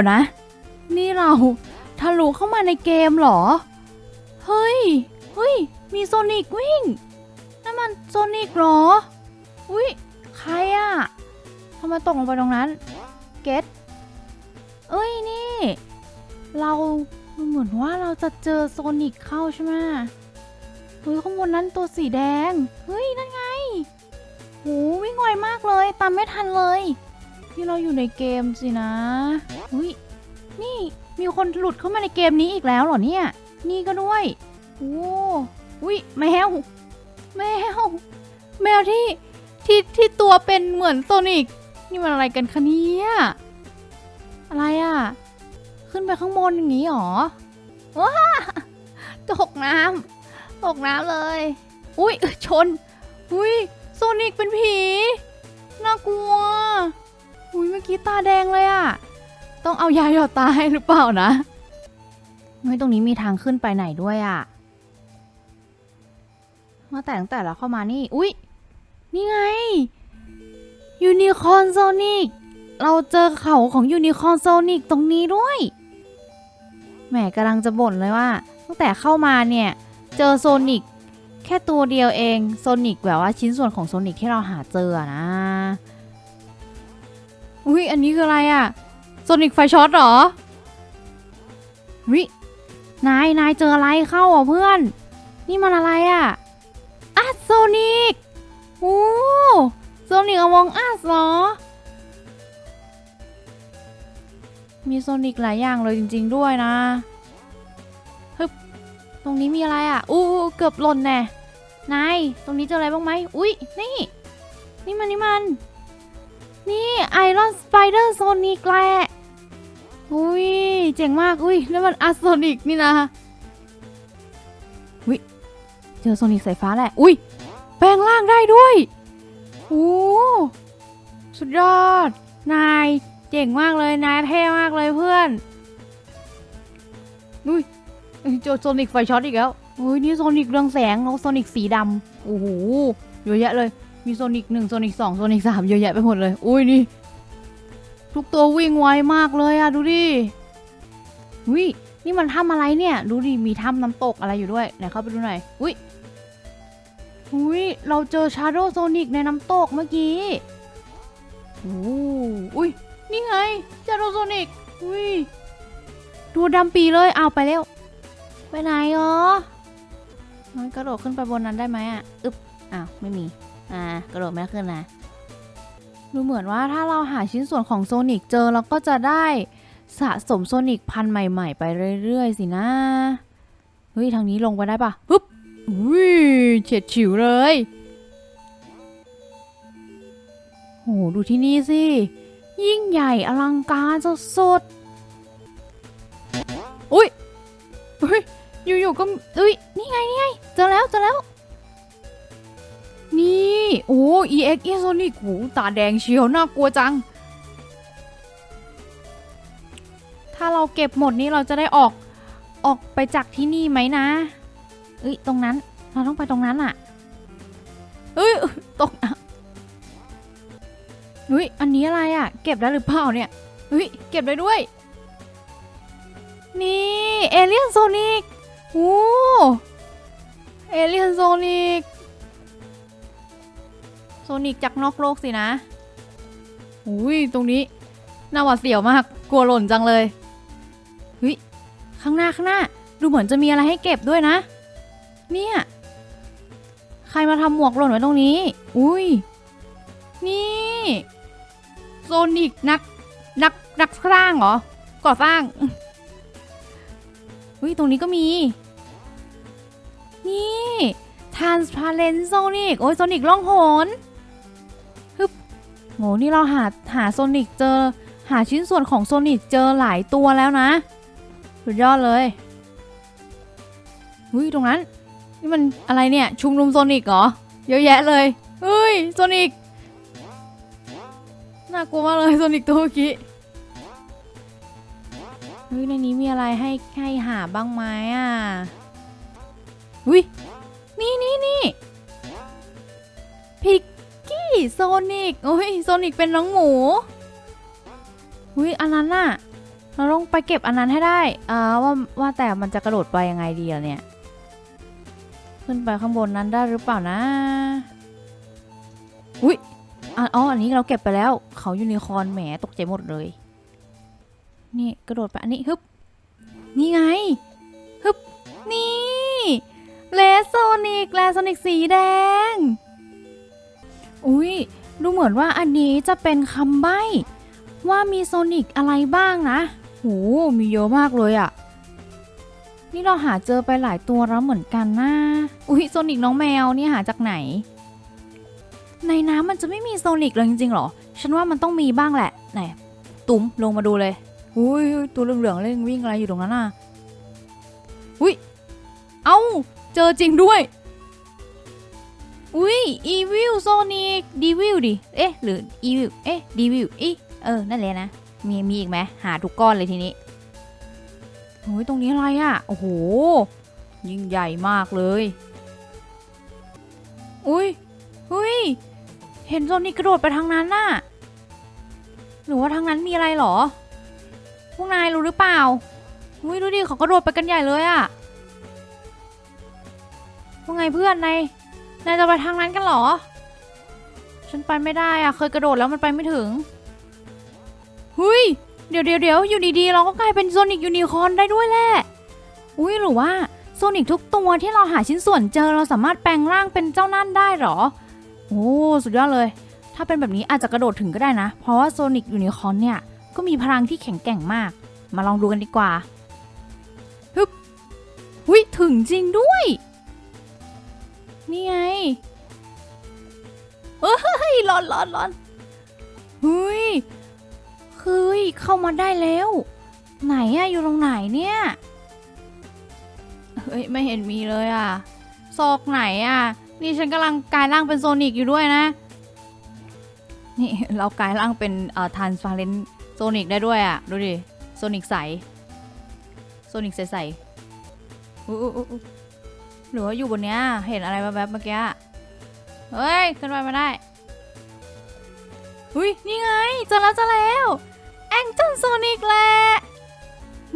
ดี๋ยวนะ นี่เราทะลุเข้ามาในเกมเหรอ เฮ้ย เฮ้ย มีโซนิกวิ่ง นั่นมันโซนิกเหรอ อุ้ยใครอะทำไมตกลงไปตรงนั้น เกตเอ้ยนี่ เราเหมือนว่าเราจะเจอโซนิกเข้าใช่ไหมเฮ้ยข้างบนนั้นตัวสีแดง เฮ้ย นั่นไง โหวิ่งไวมากเลย ตามไม่ทันเลย ที่เราอยู่ในเกมสินะเฮ้ยนี่มีคนหลุดเข้ามาในเกมนี้อีกแล้วเหรอเนี่ย นี่ก็ด้วยโอ้อุ้ยแมว แมว แมวที่ที่ที่ตัวเป็นเหมือนโซนิกนี่มันอะไรกันคะเนี่ยอะไรอะขึ้นไปข้างบนอย่างนี้หรอว้าตกน้ำตกน้ำเลย อุ้ยชน อุ้ยโซนิกเป็นผี น่ากลัว อุ้ยเมื่อกี้ตาแดงเลยอะต้องเอายาหยอดตาให้หรือเปล่านะเฮ้ยตรงนี้มีทางขึ้นไปไหนด้วยอะมาแต่ตั้งแต่เราเข้ามานี่ อุ้ยนี่ไงยูนิคอร์นโซนิกเราเจอเขาของยูนิคอร์นโซนิกตรงนี้ด้วย แหมกำลังจะบ่นเลยว่า ตั้งแต่เข้ามาเนี่ย เจอโซนิกแค่ตัวเดียวเองโซนิกแบบว่าชิ้นส่วนของโซนิกที่เราหาเจออะนะ อุ้ยอันนี้คืออะไรอะโซนิกไฟช็อตเหรอวินาย นายเจออะไรเข้าอะเพื่อน นี่มันอะไรอะอะโซนิกโอ้โซนิกอวองอัสเหรอ มีโซนิกหลายอย่างเลยจริง ๆด้วยนะฮึบตรงนี้มีอะไรอะ อู้เกือบหล่นแน่นาย ตรงนี้เจออะไรบ้างไหม อุ้ยนี่ นี่มันนี่มัน นี่ไอรอนสไปเดอร์โซนิกแหละอุ้ยเจ๋งมาก อุ้ยแล้วมันอะโซนิกนี่นะอุ้ยเจอโซนิกสายฟ้าแหละ อุ้ยแปลงร่างได้ด้วยโอ้สุดยอด นายเจ๋งมากเลยนายเท่มากเลยเพื่อนนุ้ยเจอโซนิกไฟช็อตอีกแล้วโอ้ยนี่โซนิกเรืองแสงแล้วโซนิกสีดำโอ้โหเยอะแยะเลย มีโซนิกหนึ่งโซนิกสองโซนิกสามเยอะแยะไปหมดเลย อุ้ยนี่ ทุกตัววิ่งไวมากเลยอะดูดิอุ้ยนี่มันถ้ำอะไรเนี่ย ดูดิ มีถ้ำน้ำตกอะไรอยู่ด้วย ไหนเข้าไปดูหน่อย อุ้ยอุ้ยเราเจอชาร์โดโซนิกในน้ำตกเมื่อกี้โอ้อุ้ยนี่ไงจาร์โรโซนิกอุ้ยตัวดำปีเลย เอาไปแล้วไปไหนอ๋อมันกระโดดขึ้นไปบนนั้นได้ไหมอะ อึบอ้าว ไม่มี อ่ากระโดดไม่ขึ้นนะดูเหมือนว่าถ้าเราหาชิ้นส่วนของโซนิกเจอเราก็จะได้สะสมโซนิกพันใหม่ ๆ ไปเรื่อย ๆ สินะ เฮ้ย ทางนี้ลงไปได้ปะฮึบอุ้ยเฉียดฉิวเลยโหดูที่นี่สิ ยิ่งใหญ่อลังการสุดๆอุ้ยอุ้ยอยู่ๆก็อุ้ยนี่ไง นี่ไง เจอแล้ว เจอแล้ว โอ้ EX e s o n i c โหตาแดงเชียวน่ากลัวจัง ถ้าเราเก็บหมดนี้เราจะได้ออกออกไปจากที่นี่ไหมนะ เอ้ยตรงนั้น เราต้องไปตรงนั้นอะเอ้ยตกอะอุ้ยอันนี้อะไรอะเก็บได้หรือเปล่าเนี่ยอุ้ยเก็บได้ด้วย นี่เอเลียนโซนิกโอ้เอเลียนโซนิก ซนิกจากนอกโลกสินะอุ้ยตรงนี้น่าหวาดเสียวมาก กลัวหล่นจังเลยเฮ้ยข้างหน้าข้างหน้า ดูเหมือนจะมีอะไรให้เก็บด้วยนะ เนี่ย ใครมาทำหมวกหล่นไว้ตรงนี้ อุ้ย นี่ โซนิกนัก นักนักสร้างเหรอ ก่อสร้างอุ้ยตรงนี้ก็มี นี่ transparent sonic โอ้ยโซนิกล่องหน โหนี่เราหาหาโซนิกเจอ หาชิ้นส่วนของโซนิกเจอหลายตัวแล้วนะ สุดยอดเลยอุ้ยตรงนั้น นี่มันอะไรเนี่ย ชุมนุมโซนิกเหรอ เยอะแยะเลยเฮ้ยโซนิกน่ากลัวมากเลยโซนิกตัวเมื่อกี้เฮ้ยในนี้มีอะไรให้ให้หาบ้างไหมอะอุ้ยนี่นี่นี่พิก โซนิกโอ้ยโซนิกเป็นน้องหมูอุ้ยอันนั้นน่ะ เราต้องไปเก็บอันนั้นให้ได้อ่าว่าว่าแต่มันจะกระโดดไปยังไงดีอะเนี่ย ขึ้นไปข้างบนนั้นได้หรือเปล่านะ อุ้ยอะอ๋ออันนี้เราเก็บไปแล้ว เขายูนิคอร์นแหมตกใจหมดเลย นี่กระโดดไปอันนี้ฮึบ นี่ไงฮึบ นี่ เลโซนิก เลโซนิกสีแดง อุ้ยดูเหมือนว่าอันนี้จะเป็นคำใบ้ว่ามีโซนิกอะไรบ้างนะโหมีเยอะมากเลยอะนี่เราหาเจอไปหลายตัวแล้วเหมือนกันนะอุ้ยโซนิกน้องแมวนี่หาจากไหน ในน้ำมันจะไม่มีโซนิกเลยจริงๆหรอ ฉันว่ามันต้องมีบ้างแหละไหนตุ้มลงมาดูเลยอุ้ยตัวเหลืองๆเล่นวิ่งอะไรอยู่ตรงนั้นน่ะอุ้ยเอ้าเจอจริงด้วย อุ้ยอีวิลโซนิกดีวิลดิ เอ๊ะ หรืออีวิลเอ๊ะดีวิลอีเออ นั่นเลยนะ มีมีอีกไหมหาทุกก้อนเลยทีนี้โอ้ยตรงนี้อะไรอะ่ะ โอ้โห ยิ่งใหญ่มากเลย อุ้ยอุ้ย เห็นโซนิกกระโดดไปทางนั้นน่ะ หรือว่าทางนั้นมีอะไรเหรอ พวกนายรู้หรือเปล่า อุ้ยดูดิเขากระโดดไปกันใหญ่เลยอะ่ะพวกไงเพื่อนนาย นายจะไปทางนั้นกันเหรอ ฉันไปไม่ได้อะ่ะเคยกระโดดแล้วมันไปไม่ถึงหุยเดี๋ยวเดี๋ยวเดี๋ยวอยู่ดีๆ เราก็กลายเป็นโซนิกยูนิคอร์นได้ด้วยแหละ อุ้ยหรือว่าโซนิกทุกตัวที่เราหาชิ้นส่วนเจอเราสามารถแปลงร่างเป็นเจ้านั่นได้เหรอ โอ้สุดยอดเลย ถ้าเป็นแบบนี้อาจจะกระโดดถึงก็ได้นะ เพราะว่าโซนิกยูนิคอร์นเนี่ยก็มีพลังที่แข็งแกร่งมาก มาลองดูกันดีกว่า ฮึบหุยถึงจริงด้วย นี่ไงเอ้ยร้อนร้อนร้อนหุยเฮ้ยเข้ามาได้แล้ว ไหนอะอยู่ตรงไหนเนี่ย เฮ้ยไม่เห็นมีเลยอะซอกไหนอะนี่ฉันกำลังกลายร่างเป็นโซนิกอยู่ด้วยนะ นี่เรากลายร่างเป็นเอ่อทานฟาเรนโซนิกได้ด้วยอะดูดิ โซนิกใส โซนิกใสๆอุ๊ยอุ๊ยอุ๊ยอุ๊ย หรือว่าอยู่บนเนี้ย เห็นอะไรแบบๆเมื่อกี้เฮ้ย ขึ้นไปไม่ได้อุ้ยนี่ไงเจอแล้วเจอแล้วแองเจิลโซนิกแหละ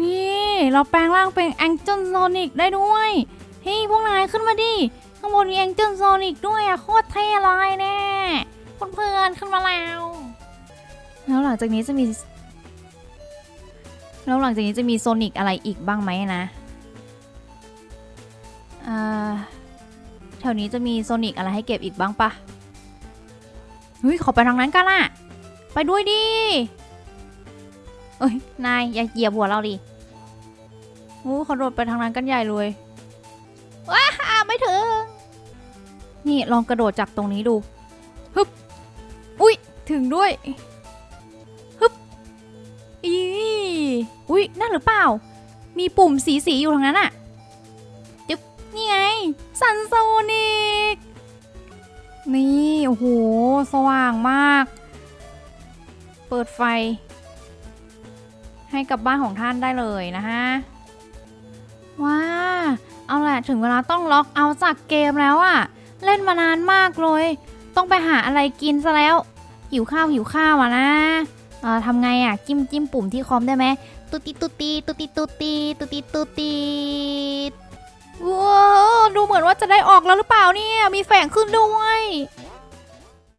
นี่เราแปลงร่างเป็นแองเจิลโซนิกได้ด้วยเฮ้ยพวกนายขึ้นมาดิข้างบนมีแองเจิลโซนิกด้วยอะโคตรเท่เลยแน่เพื่อนๆขึ้นมาแล้ว แล้วหลังจากนี้จะมีแล้วหลังจากนี้จะมีโซนิกอะไรอีกบ้างไหมนะ อ่าแถวนี้จะมีโซนิกอะไรให้เก็บอีกบ้างปะเฮ้ยขอไปทางนั้นกันอะไปด้วยดิเอ้ย นาย อย่าเหยียบหัวเราดิโอ้เขาโดดไปทางนั้นกันใหญ่เลย ว้าไม่ถึง นี่ลองกระโดดจากตรงนี้ดู ฮึบ อุ้ยถึงด้วย ฮึบ อีอุ้ยนั่นหรือเปล่า มีปุ่มสีสีๆอยู่ทางนั้นอะ ซันโซนิก นี่ โอ้โห สว่างมาก เปิดไฟ ให้กับบ้านของท่านได้เลยนะฮะ ว้า เอาแหละถึงเวลาต้องล็อกเอาจากเกมแล้วอะเล่นมานานมากเลย ต้องไปหาอะไรกินซะแล้ว หิวข้าวหิวข้าวอะนะเอ่อทำไงอะจิ้มจิ้มปุ่มที่คอมได้ไหมตุติตุติตุติตุติตุติตุติ ว้าวดูเหมือนว่าจะได้ออกแล้วหรือเปล่าเนี่ย มีแฝงขึ้นด้วย